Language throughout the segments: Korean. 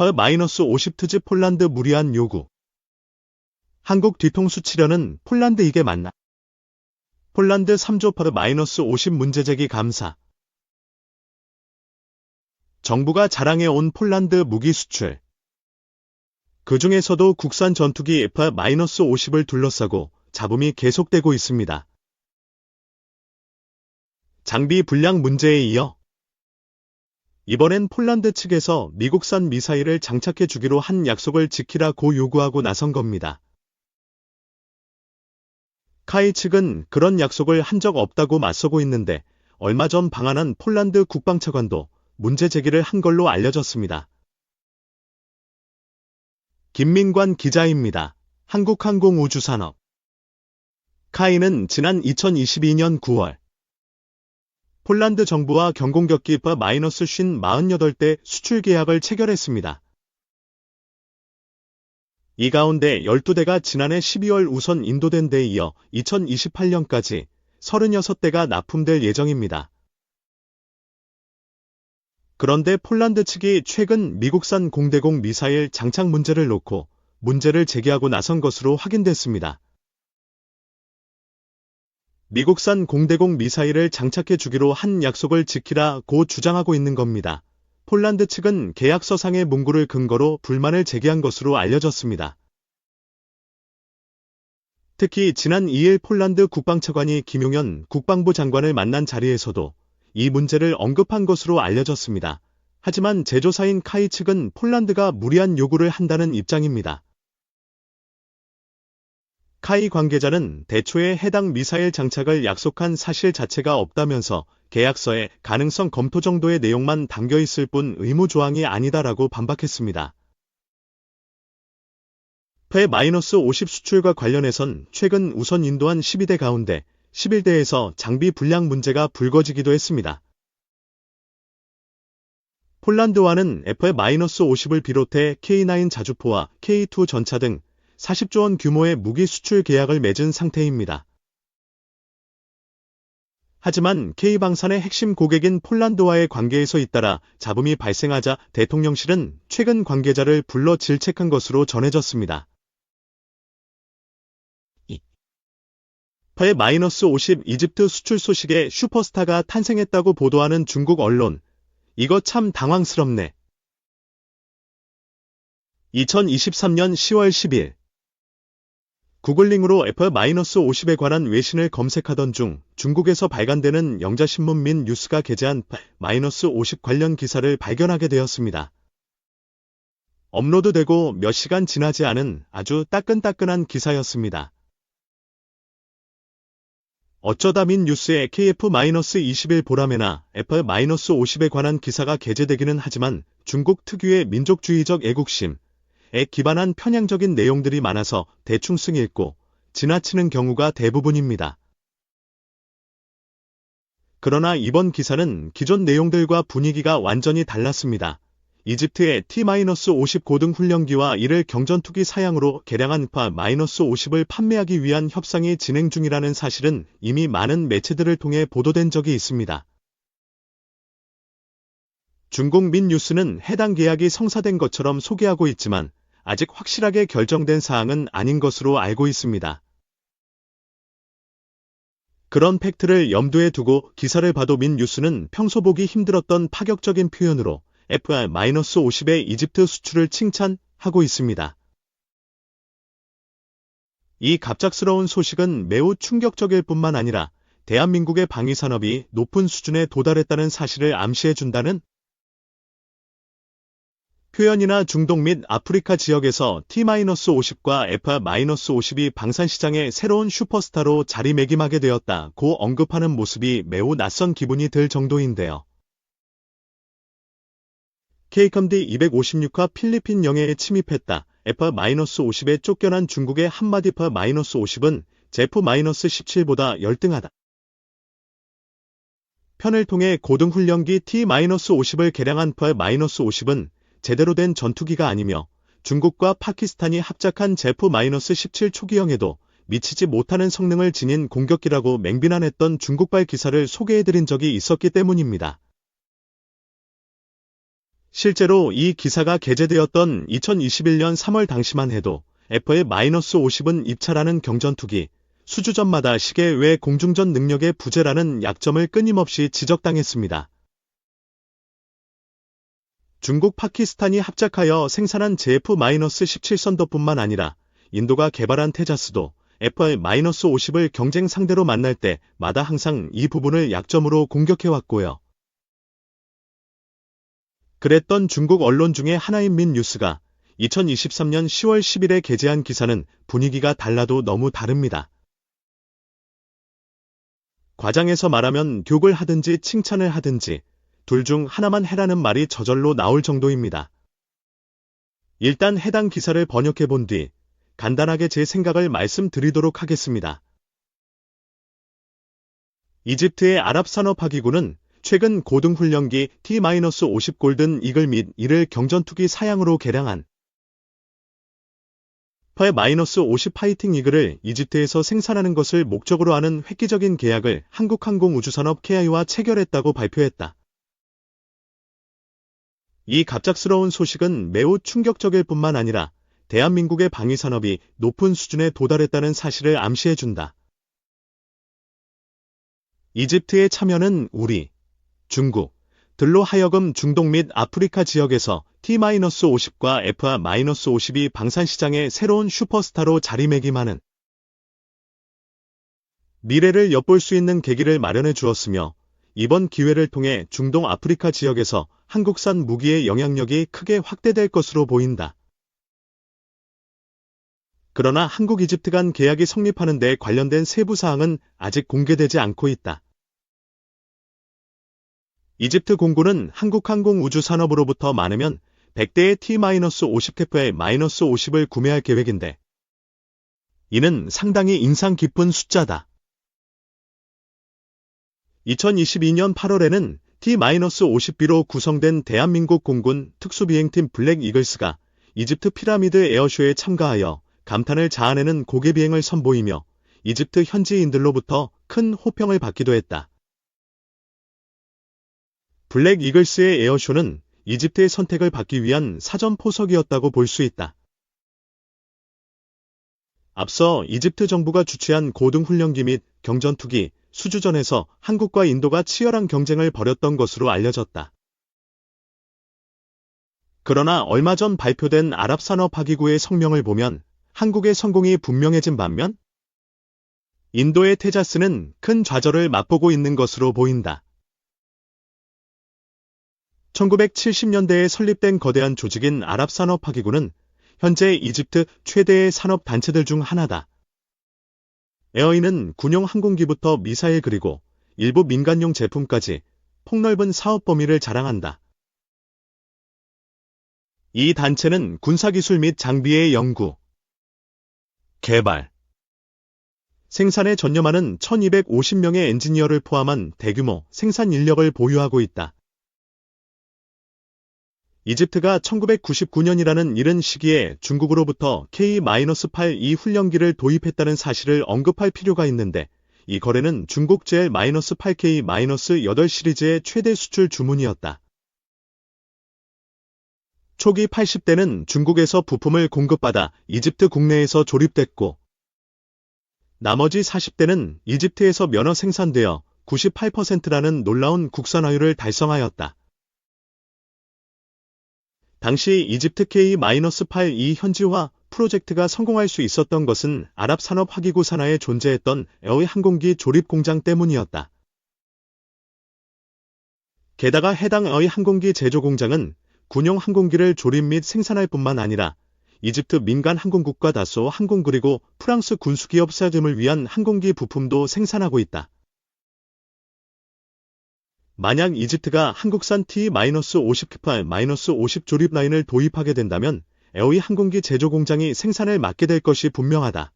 F-50 폴란드 무리한 요구. 한국 뒤통수 치려는 폴란드 이게 맞나? 폴란드 3조 F-50 문제제기 감사. 정부가 자랑해 온 폴란드 무기 수출. 그 중에서도 국산 전투기 F-50을 둘러싸고 잡음이 계속되고 있습니다. 장비 불량 문제에 이어 이번엔 폴란드 측에서 미국산 미사일을 장착해 주기로 한 약속을 지키라고 요구하고 나선 겁니다. 카이 측은 그런 약속을 한 적 없다고 맞서고 있는데 얼마 전 방한한 폴란드 국방차관도 문제 제기를 한 걸로 알려졌습니다. 김민관 기자입니다. 한국항공우주산업 카이는 지난 2022년 9월 폴란드 정부와 경공격기 F-50 48대 수출 계약을 체결했습니다. 이 가운데 12대가 지난해 12월 우선 인도된 데 이어 2028년까지 36대가 납품될 예정입니다. 그런데 폴란드 측이 최근 미국산 공대공 미사일 장착 문제를 놓고 문제를 제기하고 나선 것으로 확인됐습니다. 미국산 공대공 미사일을 장착해 주기로 한 약속을 지키라고 주장하고 있는 겁니다. 폴란드 측은 계약서상의 문구를 근거로 불만을 제기한 것으로 알려졌습니다. 특히 지난 2일 폴란드 국방차관이 김용현 국방부 장관을 만난 자리에서도 이 문제를 언급한 것으로 알려졌습니다. 하지만 제조사인 카이 측은 폴란드가 무리한 요구를 한다는 입장입니다. 카이 관계자는 대초에 해당 미사일 장착을 약속한 사실 자체가 없다면서 계약서에 가능성 검토 정도의 내용만 담겨 있을 뿐 의무 조항이 아니다라고 반박했습니다. 페-50 수출과 관련해선 최근 우선 인도한 12대 가운데 11대에서 장비 불량 문제가 불거지기도 했습니다. 폴란드와는 F-50을 비롯해 K9 자주포와 K2 전차 등 40조 원 규모의 무기 수출 계약을 맺은 상태입니다. 하지만 K방산의 핵심 고객인 폴란드와의 관계에서 잇따라 잡음이 발생하자 대통령실은 최근 관계자를 불러 질책한 것으로 전해졌습니다. 페-50 이집트 수출 소식에 슈퍼스타가 탄생했다고 보도하는 중국 언론. 이거 참 당황스럽네. 2023년 10월 10일 구글링으로 F-50에 관한 외신을 검색하던 중 중국에서 발간되는 영자신문 민 뉴스가 게재한 F-50 관련 기사를 발견하게 되었습니다. 업로드되고 몇 시간 지나지 않은 아주 따끈따끈한 기사였습니다. 어쩌다 민 뉴스에 KF-21 보라매나 F-50에 관한 기사가 게재되기는 하지만 중국 특유의 민족주의적 애국심, 에 기반한 편향적인 내용들이 많아서 대충 승 읽고 지나치는 경우가 대부분입니다. 그러나 이번 기사는 기존 내용들과 분위기가 완전히 달랐습니다. 이집트의 T-50 고등 훈련기와 이를 경전투기 사양으로 개량한 파-50을 판매하기 위한 협상이 진행 중이라는 사실은 이미 많은 매체들을 통해 보도된 적이 있습니다. 중국 민 뉴스는 해당 계약이 성사된 것처럼 소개하고 있지만 아직 확실하게 결정된 사항은 아닌 것으로 알고 있습니다. 그런 팩트를 염두에 두고 기사를 봐도 민 뉴스는 평소 보기 힘들었던 파격적인 표현으로 FR-50의 이집트 수출을 칭찬하고 있습니다. 이 갑작스러운 소식은 매우 충격적일 뿐만 아니라 대한민국의 방위산업이 높은 수준에 도달했다는 사실을 암시해준다는 표현이나 중동 및 아프리카 지역에서 T-50과 F-50이 방산시장의 새로운 슈퍼스타로 자리매김하게 되었다고 언급하는 모습이 매우 낯선 기분이 들 정도인데요. 케이컴디 256화 필리핀 영해에 침입했다. F-50에 쫓겨난 중국의 한마디 F-50은 제프-17보다 열등하다. 편을 통해 고등훈련기 T-50을 개량한 F-50은 제대로 된 전투기가 아니며 중국과 파키스탄이 합작한 제프-17 초기형에도 미치지 못하는 성능을 지닌 공격기라고 맹비난했던 중국발 기사를 소개해드린 적이 있었기 때문입니다. 실제로 이 기사가 게재되었던 2021년 3월 당시만 해도 F의 마이너스 50은 입찰하는 경전투기, 수주전마다 시계 외 공중전 능력의 부재라는 약점을 끊임없이 지적당했습니다. 중국 파키스탄이 합작하여 생산한 JF-17선도뿐만 아니라 인도가 개발한 테자스도 F-50을 경쟁 상대로 만날 때 마다 항상 이 부분을 약점으로 공격해왔고요. 그랬던 중국 언론 중에 하나인 민뉴스가 2023년 10월 10일에 게재한 기사는 분위기가 달라도 너무 다릅니다. 과장해서 말하면 욕을 하든지 칭찬을 하든지 둘 중 하나만 해라는 말이 저절로 나올 정도입니다. 일단 해당 기사를 번역해 본 뒤 간단하게 제 생각을 말씀드리도록 하겠습니다. 이집트의 아랍산업화기구는 최근 고등훈련기 T-50 골든 이글 및 이를 경전투기 사양으로 개량한 퍼-50 파이팅 이글을 이집트에서 생산하는 것을 목적으로 하는 획기적인 계약을 한국항공우주산업 KI와 체결했다고 발표했다. 이 갑작스러운 소식은 매우 충격적일 뿐만 아니라 대한민국의 방위산업이 높은 수준에 도달했다는 사실을 암시해준다. 이집트의 참여는 우리, 중국, 들로 하여금 중동 및 아프리카 지역에서 T-50과 F-50이 방산시장의 새로운 슈퍼스타로 자리매김하는 미래를 엿볼 수 있는 계기를 마련해 주었으며 이번 기회를 통해 중동 아프리카 지역에서 한국산 무기의 영향력이 크게 확대될 것으로 보인다. 그러나 한국 이집트 간 계약이 성립하는 데 관련된 세부 사항은 아직 공개되지 않고 있다. 이집트 공군은 한국항공우주산업으로부터 많으면 100대의 T-50캐프의 마이너스 50을 구매할 계획인데 이는 상당히 인상 깊은 숫자다. 2022년 8월에는 T-50B로 구성된 대한민국 공군 특수비행팀 블랙 이글스가 이집트 피라미드 에어쇼에 참가하여 감탄을 자아내는 고개 비행을 선보이며 이집트 현지인들로부터 큰 호평을 받기도 했다. 블랙 이글스의 에어쇼는 이집트의 선택을 받기 위한 사전 포석이었다고 볼 수 있다. 앞서 이집트 정부가 주최한 고등훈련기 및 경전투기, 수주전에서 한국과 인도가 치열한 경쟁을 벌였던 것으로 알려졌다. 그러나 얼마 전 발표된 아랍산업화기구의 성명을 보면 한국의 성공이 분명해진 반면 인도의 테자스는 큰 좌절을 맛보고 있는 것으로 보인다. 1970년대에 설립된 거대한 조직인 아랍산업화기구는 현재 이집트 최대의 산업단체들 중 하나다. 에어인은 군용 항공기부터 미사일 그리고 일부 민간용 제품까지 폭넓은 사업 범위를 자랑한다. 이 단체는 군사기술 및 장비의 연구, 개발, 생산에 전념하는 1250명의 엔지니어를 포함한 대규모 생산 인력을 보유하고 있다. 이집트가 1999년이라는 이른 시기에 중국으로부터 K-8E 훈련기를 도입했다는 사실을 언급할 필요가 있는데 이 거래는 중국 JL-8K-8 시리즈의 최대 수출 주문이었다. 초기 80대는 중국에서 부품을 공급받아 이집트 국내에서 조립됐고 나머지 40대는 이집트에서 면허 생산되어 98%라는 놀라운 국산화율을 달성하였다. 당시 이집트 K-8E 현지화 프로젝트가 성공할 수 있었던 것은 아랍 산업 화기구 산하에 존재했던 에어의 항공기 조립 공장 때문이었다. 게다가 해당 에어의 항공기 제조 공장은 군용 항공기를 조립 및 생산할 뿐만 아니라 이집트 민간 항공국가 다소 항공 그리고 프랑스 군수기업 사점을 위한 항공기 부품도 생산하고 있다. 만약 이집트가 한국산 T-50 캐파-50 조립 라인을 도입하게 된다면 에어이 항공기 제조 공장이 생산을 맡게 될 것이 분명하다.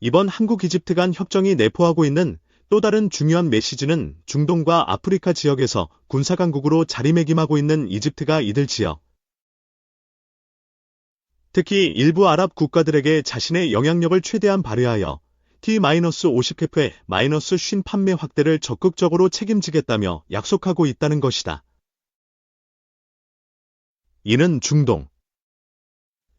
이번 한국 이집트 간 협정이 내포하고 있는 또 다른 중요한 메시지는 중동과 아프리카 지역에서 군사강국으로 자리매김하고 있는 이집트가 이들 지역, 특히 일부 아랍 국가들에게 자신의 영향력을 최대한 발휘하여 T-50캐프의 마이너스 50 판매 확대를 적극적으로 책임지겠다며 약속하고 있다는 것이다. 이는 중동,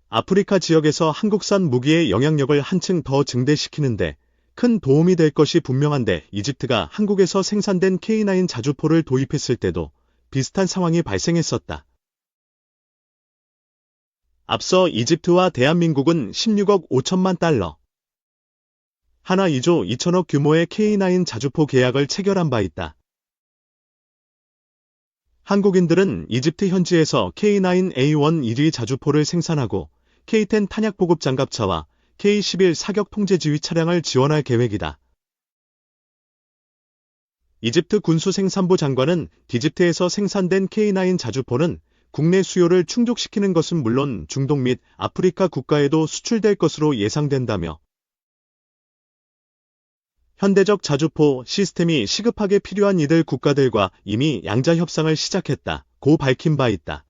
아프리카 지역에서 한국산 무기의 영향력을 한층 더 증대시키는데 큰 도움이 될 것이 분명한데 이집트가 한국에서 생산된 K9 자주포를 도입했을 때도 비슷한 상황이 발생했었다. 앞서 이집트와 대한민국은 16억 5천만 달러, 하나 2조 2천억 규모의 K9 자주포 계약을 체결한 바 있다. 한국인들은 이집트 현지에서 K9A1 1위 자주포를 생산하고 K10 탄약 보급 장갑차와 K11 사격 통제 지휘 차량을 지원할 계획이다. 이집트 군수 생산부 장관은 디집트에서 생산된 K9 자주포는 국내 수요를 충족시키는 것은 물론 중동 및 아프리카 국가에도 수출될 것으로 예상된다며 현대적 자주포 시스템이 시급하게 필요한 이들 국가들과 이미 양자 협상을 시작했다. 고 밝힌 바 있다.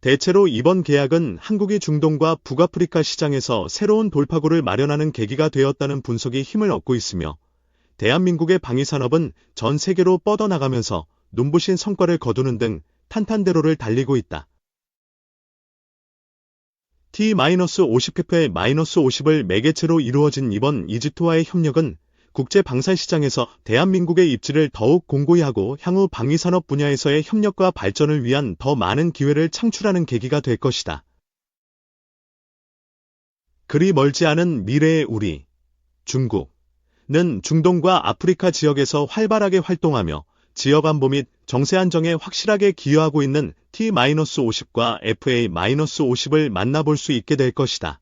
대체로 이번 계약은 한국이 중동과 북아프리카 시장에서 새로운 돌파구를 마련하는 계기가 되었다는 분석이 힘을 얻고 있으며 대한민국의 방위산업은 전 세계로 뻗어나가면서 눈부신 성과를 거두는 등 탄탄대로를 달리고 있다. T-50캡에-50을 매개체로 이루어진 이번 이집트와의 협력은 국제 방산시장에서 대한민국의 입지를 더욱 공고히 하고 향후 방위산업 분야에서의 협력과 발전을 위한 더 많은 기회를 창출하는 계기가 될 것이다. 그리 멀지 않은 미래의 우리, 중국는 중동과 아프리카 지역에서 활발하게 활동하며 지역 안보 및 정세 안정에 확실하게 기여하고 있는 T-50과 FA-50을 만나볼 수 있게 될 것이다.